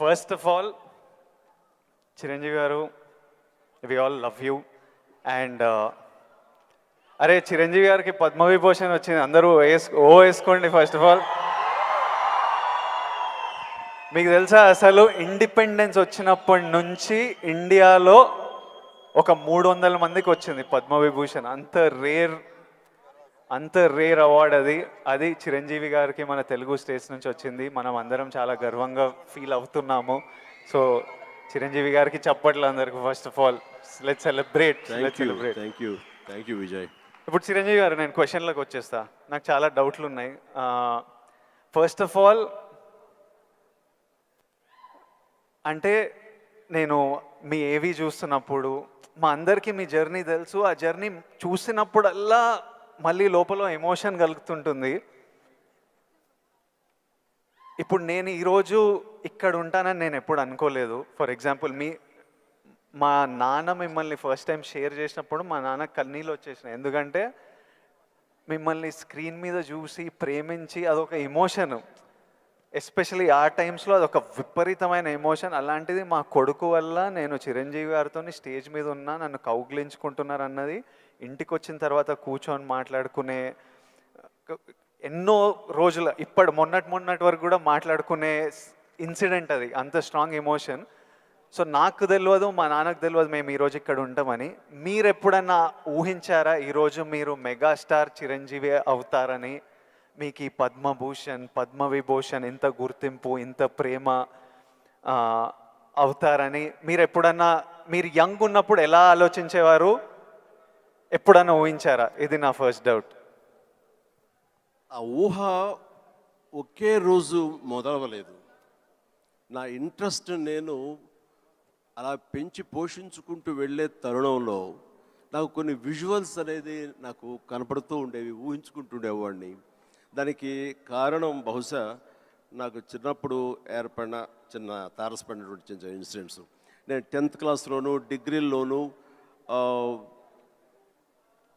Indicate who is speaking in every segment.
Speaker 1: First of all Chiranjeevi garu we all love you and అరే చిరంజీవి గారికి పద్మవిభూషణ్ వచ్చింది. అందరూ వేసు ఓ వేసుకోండి ఫస్ట్ ఆఫ్ ఆల్ మీకు తెలుసా అసలు ఇండిపెండెన్స్ వచ్చినప్పటి నుంచి ఇండియాలో ఒక మూడు వందల మందికి వచ్చింది పద్మవిభూషణ్ అంత రేర్ అంత రేర్ అవార్డ్ అది. అది చిరంజీవి గారికి మన తెలుగు స్టేట్స్ నుంచి వచ్చింది. మనం అందరం చాలా గర్వంగా ఫీల్ అవుతున్నాము. సో చిరంజీవి గారికి చప్పట్లు అందరికి first of all let celebrate let celebrate
Speaker 2: thank you thank you Vijay
Speaker 1: ఇప్పుడు చిరంజీవి గారు నేను క్వశ్చన్లకు వచ్చేస్తా. నాకు చాలా డౌట్లు ఉన్నాయి. ఫస్ట్ ఆఫ్ ఆల్ అంటే నేను మీ ఏవి చూస్తున్నప్పుడు మా అందరికీ మీ జర్నీ తెలుసు. ఆ జర్నీ చూసినప్పుడల్లా మళ్ళీ లోపల ఎమోషన్ కలుగుతుంటుంది. ఇప్పుడు నేను ఈరోజు ఇక్కడ ఉంటానని నేను ఎప్పుడు అనుకోలేదు. ఫర్ ఎగ్జాంపుల్ మీ మా నాన్న మిమ్మల్ని ఫస్ట్ టైం షేర్ చేసినప్పుడు మా నాన్న కన్నీళ్ళు వచ్చేసినాయి. ఎందుకంటే మిమ్మల్ని స్క్రీన్ మీద చూసి ప్రేమించి అదొక ఎమోషన్ ఎస్పెషలీ ఆ టైమ్స్లో అదొక విపరీతమైన ఎమోషన్ అలాంటిది మా కొడుకు వల్ల నేను చిరంజీవి గారితో స్టేజ్ మీద ఉన్నా నన్ను కౌగిలించుకుంటున్నారు అన్నది ఇంటికి వచ్చిన తర్వాత కూర్చొని మాట్లాడుకునే ఎన్నో రోజుల ఇప్పటి మొన్నటి మొన్నటి వరకు కూడా మాట్లాడుకునే ఇన్సిడెంట్ అది అంత స్ట్రాంగ్ ఎమోషన్. సో నాకు తెలియదు మా నాన్నకు తెలియదు మేము ఈరోజు ఇక్కడ ఉంటామని. మీరు ఎప్పుడన్నా ఊహించారా ఈరోజు మీరు మెగాస్టార్ చిరంజీవి అవుతారని? మీకు ఈ పద్మభూషణ్ పద్మవిభూషణ్ ఇంత గుర్తింపు ఇంత ప్రేమ అవుతారని. మీరు ఎప్పుడన్నా మీరు యంగ్ ఉన్నప్పుడు ఎలా ఆలోచించేవారు? ఎప్పుడైనా ఊహించారా? ఇది నా ఫస్ట్ డౌట్
Speaker 2: ఆ ఊహ ఒకే రోజు మొదలవలేదు. నా ఇంట్రెస్ట్ నేను అలా పెంచి పోషించుకుంటూ వెళ్ళే తరుణంలో నాకు కొన్ని విజువల్స్ అనేది నాకు కనపడుతూ ఉండేవి ఊహించుకుంటుండేవాడిని దానికి కారణం బహుశా నాకు చిన్నప్పుడు ఏర్పడిన చిన్న తారసపడినటువంటి చిన్న ఇన్సిడెంట్స్ నేను టెన్త్ క్లాస్లోను డిగ్రీల్లోనూ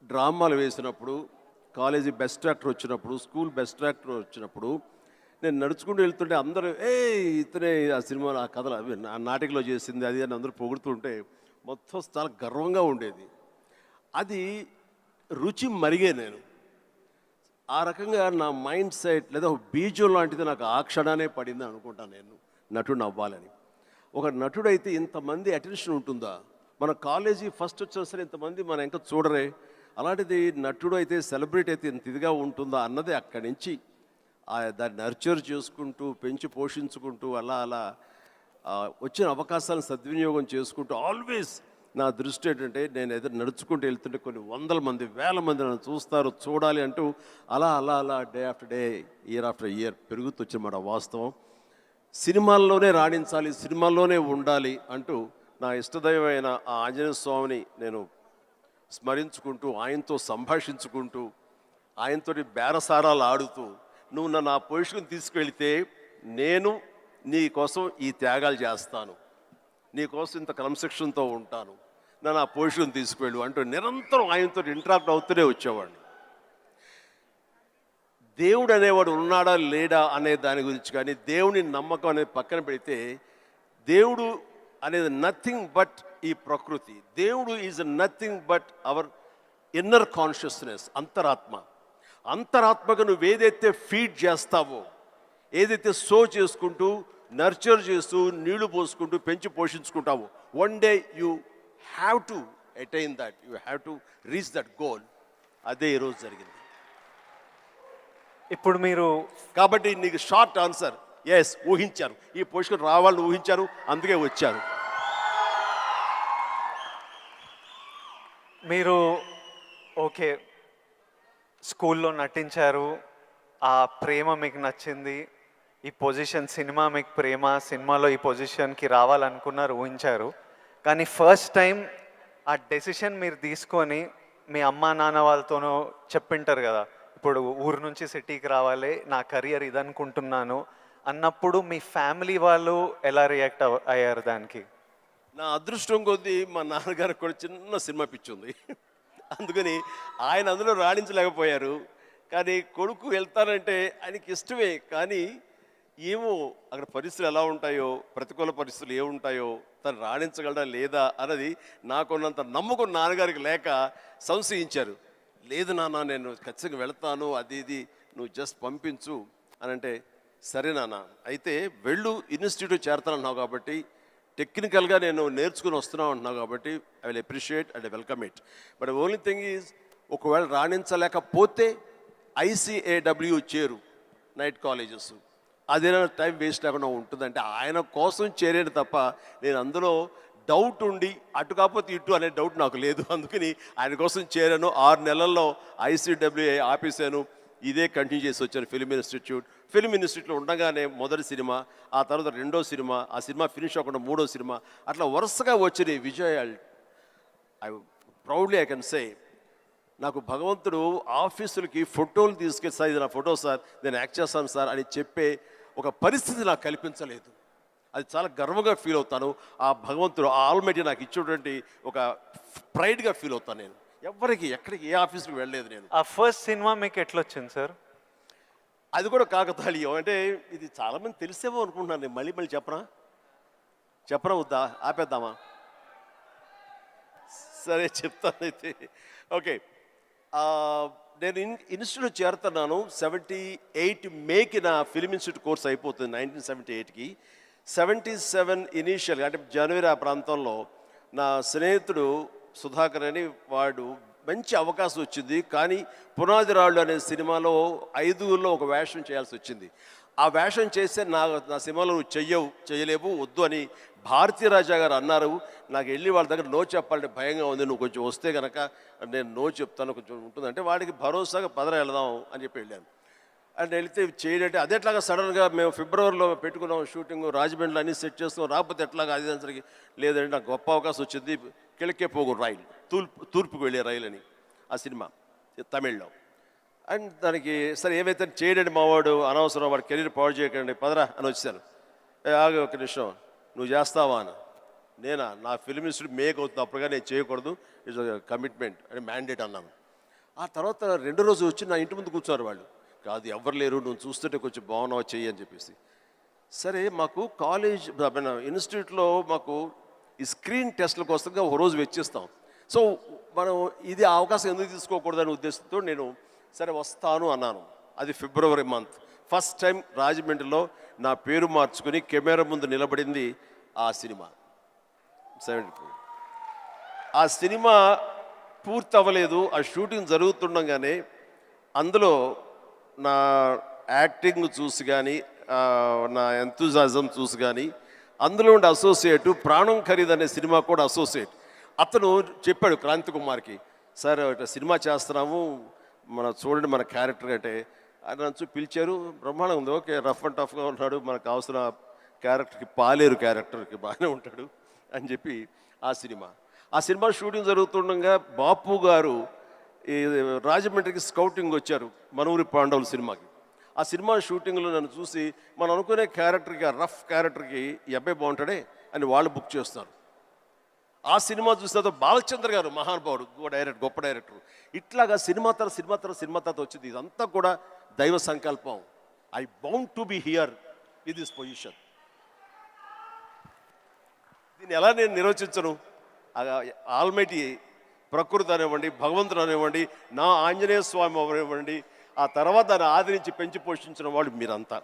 Speaker 2: డ్రామాలు వేసినప్పుడు కాలేజీ బెస్ట్ యాక్టర్ వచ్చినప్పుడు స్కూల్ బెస్ట్ యాక్టర్ వచ్చినప్పుడు నేను నడుచుకుంటూ వెళ్తుంటే అందరూ ఏ ఇతనే ఆ సినిమా ఆ కథలు అవి ఆ నాటికలో చేసింది అది అని అందరూ పొగుడుతుంటే మొత్తం చాలా గర్వంగా ఉండేది. అది రుచి మరిగే నేను. ఆ రకంగా నా మైండ్ సెట్ లేదా ఒక బీజం లాంటిది నాకు ఆ క్షణానే పడింది అనుకుంటాను నేను నటుడు అవ్వాలని ఒక నటుడైతే ఇంతమంది అటెన్షన్ ఉంటుందా? మన కాలేజీ ఫస్ట్ వచ్చినా సరే ఇంతమంది మన ఇంకా చూడరే అలాంటిది నటుడు అయితే సెలబ్రిటీ అయితే ఇంత ఇదిగా ఉంటుందా అన్నది అక్కడి నుంచి ఆ దాన్ని నర్చర్ చేసుకుంటూ పెంచి పోషించుకుంటూ అలా అలా వచ్చిన అవకాశాలను సద్వినియోగం చేసుకుంటూ ఆల్వేస్ నా దృష్టి ఏంటంటే నేను ఎదురు నడుచుకుంటూ వెళ్తుంటే కొన్ని వందల మంది వేల మంది నన్ను చూస్తారు చూడాలి అంటూ అలా అలా అలా day after day year after year పెరుగుతూ వచ్చినమాట వాస్తవం. సినిమాల్లోనే రాణించాలి సినిమాల్లోనే ఉండాలి అంటూ నా ఇష్టదైవమైన ఆ ఆంజనేయ స్వామిని నేను స్మరించుకుంటూ ఆయనతో సంభాషించుకుంటూ ఆయనతోటి బేరసారాలు ఆడుతూ నువ్వు నన్ను ఆ పొజిషన్ తీసుకెళ్తే నేను నీ కోసం ఈ త్యాగాలు చేస్తాను. నీ కోసం ఇంత క్రమశిక్షణతో ఉంటాను. నన్ను ఆ పొజిషన్ తీసుకెళ్ళు అంటూ నిరంతరం ఆయనతో ఇంటరాక్ట్ అవుతూనే వచ్చేవాడిని. దేవుడు అనేవాడు ఉన్నాడా లేడా అనే దాని గురించి కానీ దేవుని నమ్మకం అనేది పక్కన పెడితే దేవుడు అనేది నథింగ్ బట్ ఈ ప్రకృతి. దేవుడు is nothing but our inner consciousness అంతరాత్మ. అంతరాత్మకు నువ్వు ఏదైతే ఫీడ్ చేస్తావో ఏదైతే సో చేసుకుంటూ నర్చర్ చేస్తూ నీళ్ళు పోసుకుంటూ పెంచి పోషించుకుంటావో one day you have to attain that you have to reach that goal అదే ఈరోజు జరిగింది.
Speaker 1: ఇప్పుడు మీరు
Speaker 2: కాబట్టి నీకు షార్ట్ ఆన్సర్ ఎస్ ఊహించారు ఈ పొజిషన్ రావాలని ఊహించారు అందుకే వచ్చారు.
Speaker 1: మీరు ఓకే స్కూల్లో నటించారు. ఆ ప్రేమ మీకు నచ్చింది. ఈ పొజిషన్ సినిమా మీకు ప్రేమ సినిమాలో ఈ పొజిషన్కి రావాలనుకున్నారు ఊహించారు. కానీ ఫస్ట్ టైం ఆ డెసిషన్ మీరు తీసుకొని మీ అమ్మా నాన్న వాళ్ళతోనో చెప్పింటారు కదా ఇప్పుడు ఊరు నుంచి సిటీకి రావాలి నా కెరియర్ ఇది అనుకుంటున్నాను అన్నప్పుడు మీ ఫ్యామిలీ వాళ్ళు ఎలా రియాక్ట్ అయ్యారు దానికి?
Speaker 2: నా అదృష్టం కొద్దీ మా నాన్నగారికి కూడా చిన్న సినిమా పిచ్చి ఉంది. అందుకని ఆయన అందులో రాణించలేకపోయారు. కానీ కొడుకు వెళ్తానంటే ఆయనకి ఇష్టమే. కానీ ఏమో అక్కడ పరిస్థితులు ఎలా ఉంటాయో ప్రతికూల పరిస్థితులు ఏముంటాయో తను రాణించగలడా లేదా అన్నది నాకున్నంత నమ్మకం నాన్నగారికి లేక సంశయించారు. లేదు నాన్న నేను ఖచ్చితంగా వెళ్తాను అది ఇది నువ్వు జస్ట్ పంపించు అని అంటే సరే నాన్న అయితే వెళ్ళు ఇన్స్టిట్యూట్ చేరతానన్నావు కాబట్టి టెక్నికల్గా నేను నేర్చుకుని వస్తున్నా అంటున్నావు కాబట్టి I will appreciate and welcome it but only thing is ఒకవేళ రాణించలేకపోతే ఐసీఏడబ్ల్యూ చేరు నైట్ కాలేజెస్ అదేనా టైం వేస్ట్ లేకుండా ఉంటుందంటే ఆయన కోసం చేరాను తప్ప నేను అందులో డౌట్ ఉండి అటు కాకపోతే ఇటు అనే డౌట్ నాకు లేదు. అందుకని ఆయన కోసం చేరాను. ఆరు నెలల్లో ఐసీడబ్ల్యూఏ ఆపేశాను. ఇదే కంటిన్యూ చేసి వచ్చాను ఫిలిం ఇన్స్టిట్యూట్ ఫిలిం ఇన్స్టిట్యూట్లో ఉండగానే మొదటి సినిమా ఆ తర్వాత రెండో సినిమా ఆ సినిమా ఫినిష్ అవ్వకుండా మూడో సినిమా అట్లా వరుసగా వచ్చిన విజయాలు. I proudly I can say నాకు భగవంతుడు ఆఫీసులకి ఫోటోలు తీసుకెళ్ళి సార్ ఇది నా ఫోటో సార్ నేను యాక్ట్ చేస్తాను సార్ అని చెప్పే ఒక పరిస్థితి నాకు కల్పించలేదు. అది చాలా గర్వంగా ఫీల్ అవుతాను. ఆ భగవంతుడు ఆ ఆల్మెటీ నాకు ఇచ్చేటువంటి ఒక ప్రైడ్గా ఫీల్ అవుతాను నేను. ఎవరికి ఎక్కడికి ఏ ఆఫీస్కి వెళ్ళలేదు నేను.
Speaker 1: ఆ ఫస్ట్ సినిమా మీకు ఎట్లా వచ్చింది సార్
Speaker 2: అది కూడా కాకతాళీయం. అంటే ఇది చాలామంది తెలిసేమో అనుకుంటున్నాను నేను. మళ్ళీ మళ్ళీ చెప్పనా? చెప్పనా వద్దా? ఆపేద్దామా? సరే చెప్తాను అయితే. ఓకే. నేను ఇన్ ఇన్స్టిట్యూట్ చేరుతున్నాను. సెవెంటీ ఎయిట్ మేకి నా ఫిలిం ఇన్స్టిట్యూట్ కోర్స్ అయిపోతుంది నైన్టీన్ సెవెంటీ ఎయిట్కి. సెవెంటీ సెవెన్ ఇనీషియల్ అంటే జనవరి ఆ ప్రాంతంలో నా స్నేహితుడు సుధాకర్ అని వాడు మంచి అవకాశం వచ్చింది. కానీ పునాది రాళ్ళు అనే సినిమాలో ఐదుగురిలో ఒక వేషం చేయాల్సి వచ్చింది. ఆ వేషం చేస్తే నా నా సినిమాలో నువ్వు చెయ్యవు చేయలేవు వద్దు అని భారతీ రాజా గారు అన్నారు. నాకు వెళ్ళి వాళ్ళ దగ్గర నో చెప్పాలంటే భయంగా ఉంది. నువ్వు కొంచెం వస్తే కనుక నేను నో చెప్తాను కొంచెం ఉంటుందంటే వాడికి భరోసాగా పదర వెళదాం అని చెప్పి వెళ్ళాను. అండ్ వెళితే చేయడంటే అదే ఎట్లాగా సడన్గా మేము ఫిబ్రవరిలో పెట్టుకున్నాం షూటింగ్ రాజమండ్రిలో అన్ని సెట్ చేస్తున్నాం. రాకపోతే ఎట్లాగా అది దానికి లేదంటే నాకు గొప్ప అవకాశం వచ్చింది. కిழకే పోగు రైలు తూర్పు తూర్పుకు వెళ్ళే రైలు అని ఆ సినిమా తమిళ్ళో. అండ్ దానికి సరే ఏమైతే చేయడండి మావాడు అనవసరం వాడు కెరీర్ పాడు చేయకండి పదరా అని వచ్చాను ఏ ఒక నిమిషం నువ్వు చేస్తావా అని. నేనా? నా ఫిల్మ్ ఇన్స్టిట్యూట్ మేక్ అవుతుంది అప్పుడుగా నేను చేయకూడదు. ఇట్స్ కమిట్మెంట్ అని మ్యాండేట్ అన్నాను. ఆ తర్వాత రెండు రోజు వచ్చి నా ఇంటి ముందు కూర్చున్నారు వాళ్ళు. కాదు ఎవరు లేరు నువ్వు చూస్తుంటే కొంచెం బాగున్నావు చెయ్యి అని చెప్పేసి. సరే మాకు కాలేజ్ ఇన్స్టిట్యూట్లో మాకు ఈ స్క్రీన్ టెస్ట్ల కోసంగా ఒక రోజు వెచ్చిస్తాం. సో మనం ఇది అవకాశం ఎందుకు తీసుకోకూడదనే ఉద్దేశంతో నేను సరే వస్తాను అన్నాను. అది ఫిబ్రవరి మంత్. ఫస్ట్ టైం రాజమండ్రిలో నా పేరు మార్చుకుని కెమెరా ముందు నిలబడింది ఆ సినిమా. సెవెంటీ ఆ సినిమా పూర్తి అవ్వలేదు ఆ షూటింగ్ జరుగుతుండగానే అందులో నా యాక్టింగ్ చూసి కానీ నా ఎంతూజాజం చూసి కానీ అందులో ఉండే అసోసియేట్ ప్రాణం ఖరీదు అనే సినిమా కూడా అసోసియేట్ అతను చెప్పాడు క్రాంతి కుమార్కి సార్ ఇట్లా సినిమా చేస్తున్నాము మన చూడండి మన క్యారెక్టర్ అంటే. అని నన్ను పిలిచారు బ్రహ్మాండంగా ఉంది ఓకే రఫ్ అండ్ టఫ్గా ఉన్నాడు మనకు అవసరం క్యారెక్టర్కి పాలేరు క్యారెక్టర్కి బాగానే ఉంటాడు. అని చెప్పి ఆ సినిమా. ఆ సినిమా షూటింగ్ జరుగుతుండగా బాపు గారు ఈ రాజమండ్రికి స్కౌటింగ్ వచ్చారు మనూరి పాండవులు సినిమాకి. ఆ సినిమా షూటింగ్లో నన్ను చూసి మనం అనుకునే క్యారెక్టర్కి ఆ రఫ్ క్యారెక్టర్కి ఈ అబ్బాయి బాగుంటాడే అని వాళ్ళు బుక్ చేస్తారు. ఆ సినిమా చూసిన బాలచంద్ర గారు మహానుభావుడు డైరెక్టర్ గొప్ప డైరెక్టర్. ఇట్లాగా సినిమా తర సినిమా తర సినిమా తర్వాత వచ్చింది. ఇదంతా కూడా దైవ సంకల్పం. I bound to be here with this position. దీన్ని ఎలా నేను నిర్వచించను? ఆల్మైటీ ప్రకృతి అనివ్వండి భగవంతుడు అనివ్వండి నా ఆంజనేయ స్వామి అనివ్వండి ఆ తర్వాత దాన్ని ఆదరించి పెంచి పోషించిన వాళ్ళు మీరంతా.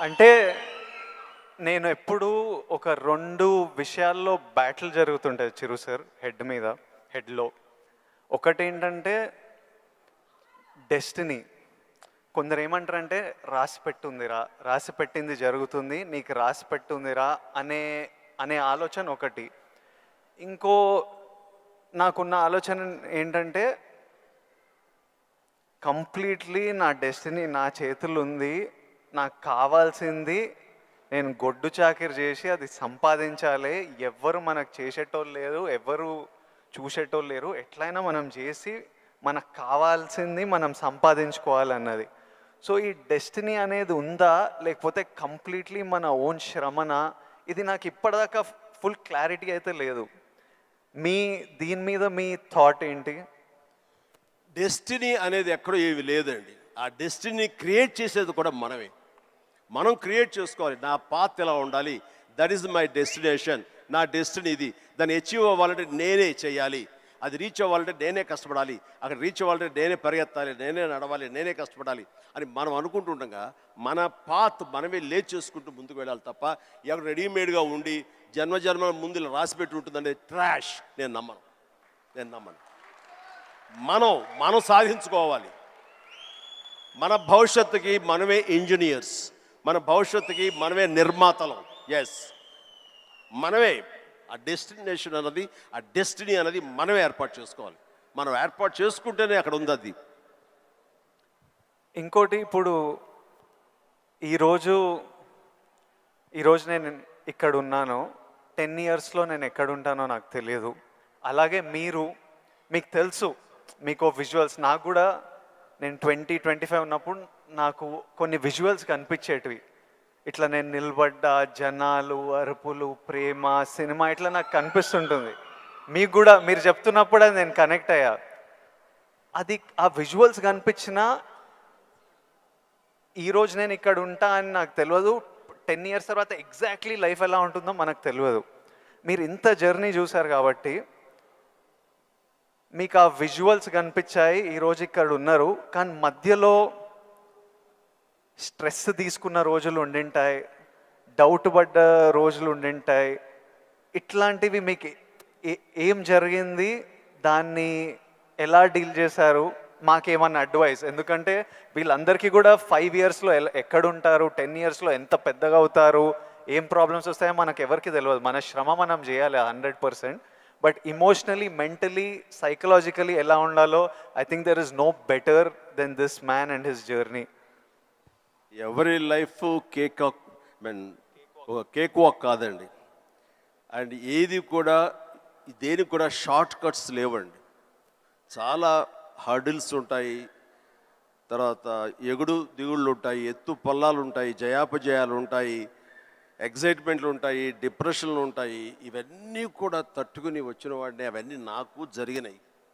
Speaker 1: అంటే నేను ఎప్పుడు ఒక రెండు విషయాల్లో బ్యాటిల్ జరుగుతుంటుంది చిరు సార్ హెడ్ మీద హెడ్లో. ఒకటి ఏంటంటే డెస్టినీ. కొందరు ఏమంటారంటే రాసి పెట్టుందిరా రాసి పెట్టింది జరుగుతుంది నీకు రాసి పెట్టుందిరా అనే అనే ఆలోచన ఒకటి. ఇంకో నాకున్న ఆలోచన ఏంటంటే కంప్లీట్లీ నా డెస్టినీ నా చేతులు ఉంది నాకు కావాల్సింది నేను గొడ్డు చాకిరి చేసి అది సంపాదించాలి. ఎవ్వరు మనకు చేసేటోళ్ళు లేరు ఎవ్వరు చూసేటోళ్ళు లేరు. ఎట్లయినా మనం చేసి మనకు కావాల్సింది మనం సంపాదించుకోవాలన్నది. సో ఈ డెస్టినీ అనేది ఉందా? లేకపోతే కంప్లీట్లీ మన ఓన్ శ్రమన? ఇది నాకు ఇప్పటిదాకా ఫుల్ క్లారిటీ అయితే లేదు. మీ దీని మీద మీ థాట్ ఏంటి?
Speaker 2: డెస్టినీ అనేది ఎక్కడో ఏవి లేదండి. ఆ డెస్టినీ క్రియేట్ చేసేది కూడా మనమే. మనం క్రియేట్ చేసుకోవాలి. నా పాత్ ఎలా ఉండాలి? దట్ ఈస్ మై డెస్టినేషన్ నా డెస్టినీ ఇది. దాన్ని అచీవ్ అవ్వాలంటే నేనే చేయాలి. అది రీచ్ అవ్వాలంటే నేనే కష్టపడాలి. అక్కడ రీచ్ అవ్వాలంటే నేనే పరిగెత్తాలి నేనే నడవాలి నేనే కష్టపడాలి అని మనం అనుకుంటుండగా మన పాత్ మనమే లేచి చేసుకుంటూ ముందుకు వెళ్ళాలి తప్ప ఎవరు రెడీమేడ్గా ఉండి జన్మ జన్మ ముందు రాసిపెట్టి రాసి పెట్టి ఉంటుందనే ట్రాష్ నేను నమ్మను. నేను నమ్మను. మనం మనం సాధించుకోవాలి. మన భవిష్యత్తుకి మనమే ఇంజనీర్స్ మన భవిష్యత్తుకి మనమే నిర్మాతలం. ఎస్ మనమే ఆ డెస్టినేషన్ అన్నది ఆ డెస్టినీ అనేది మనమే ఏర్పాటు చేసుకోవాలి. మనం ఏర్పాటు చేసుకుంటేనే అక్కడ ఉంది అది.
Speaker 1: ఇంకోటి ఇప్పుడు ఈరోజు ఈరోజు నేను ఇక్కడ ఉన్నాను. టెన్ ఇయర్స్లో నేను ఎక్కడ ఉంటానో నాకు తెలియదు. అలాగే మీరు మీకు తెలుసు మీకు విజువల్స్. నాకు కూడా నేను ట్వంటీ ట్వంటీ ఫైవ్ ఉన్నప్పుడు నాకు కొన్ని విజువల్స్ కనిపించేటివి. ఇట్లా నేను నిలబడ్డ జనాలు అరుపులు ప్రేమ సినిమా ఇట్లా నాకు కనిపిస్తుంటుంది. మీకు కూడా మీరు చెప్తున్నప్పుడు అది నేను కనెక్ట్ అయ్యా. అది ఆ విజువల్స్ కనిపించినా ఈరోజు నేను ఇక్కడ ఉంటా అని నాకు తెలియదు. టెన్ ఇయర్స్ తర్వాత ఎగ్జాక్ట్లీ లైఫ్ ఎలా ఉంటుందో మనకు తెలియదు. మీరు ఇంత జర్నీ చూశారు కాబట్టి మీకు ఆ విజువల్స్ కనిపించాయి. ఈరోజు ఇక్కడ ఉన్నారు. కానీ మధ్యలో స్ట్రెస్ తీసుకున్న రోజులు ఉండింటాయి డౌట్ పడ్డ రోజులు ఉండింటాయి. ఇట్లాంటివి మీకు ఏ- ఏం జరిగింది? దాన్ని ఎలా డీల్ చేశారు? మాకేమన్నా అడ్వైస్? ఎందుకంటే వీళ్ళందరికీ కూడా ఫైవ్ ఇయర్స్లో ఎక్కడుంటారు? టెన్ ఇయర్స్లో ఎంత పెద్దగా అవుతారు? ఏం ప్రాబ్లమ్స్ వస్తాయో మనకు ఎవరికి తెలియదు మన శ్రమ మనం చేయాలి hundred percent but emotionally mentally psychologically ఎలా ఉండాలో I think there is no better than this man and his journey
Speaker 2: ఎవరి లైఫ్ కేక్ మీన్ ఒక కేక్ వాక్ కాదండి. అండ్ ఏది కూడా దేనికి కూడా షార్ట్ కట్స్ లేవండి. చాలా హర్డిల్స్ ఉంటాయి. తర్వాత ఎగుడు దిగుళ్ళు ఉంటాయి ఎత్తు పల్లాలు ఉంటాయి జయాపజయాలు ఉంటాయి ఎగ్జైట్మెంట్లు ఉంటాయి డిప్రెషన్లు ఉంటాయి. ఇవన్నీ కూడా తట్టుకుని వచ్చిన వాడిని అవన్నీ నాకు జరిగినాయి.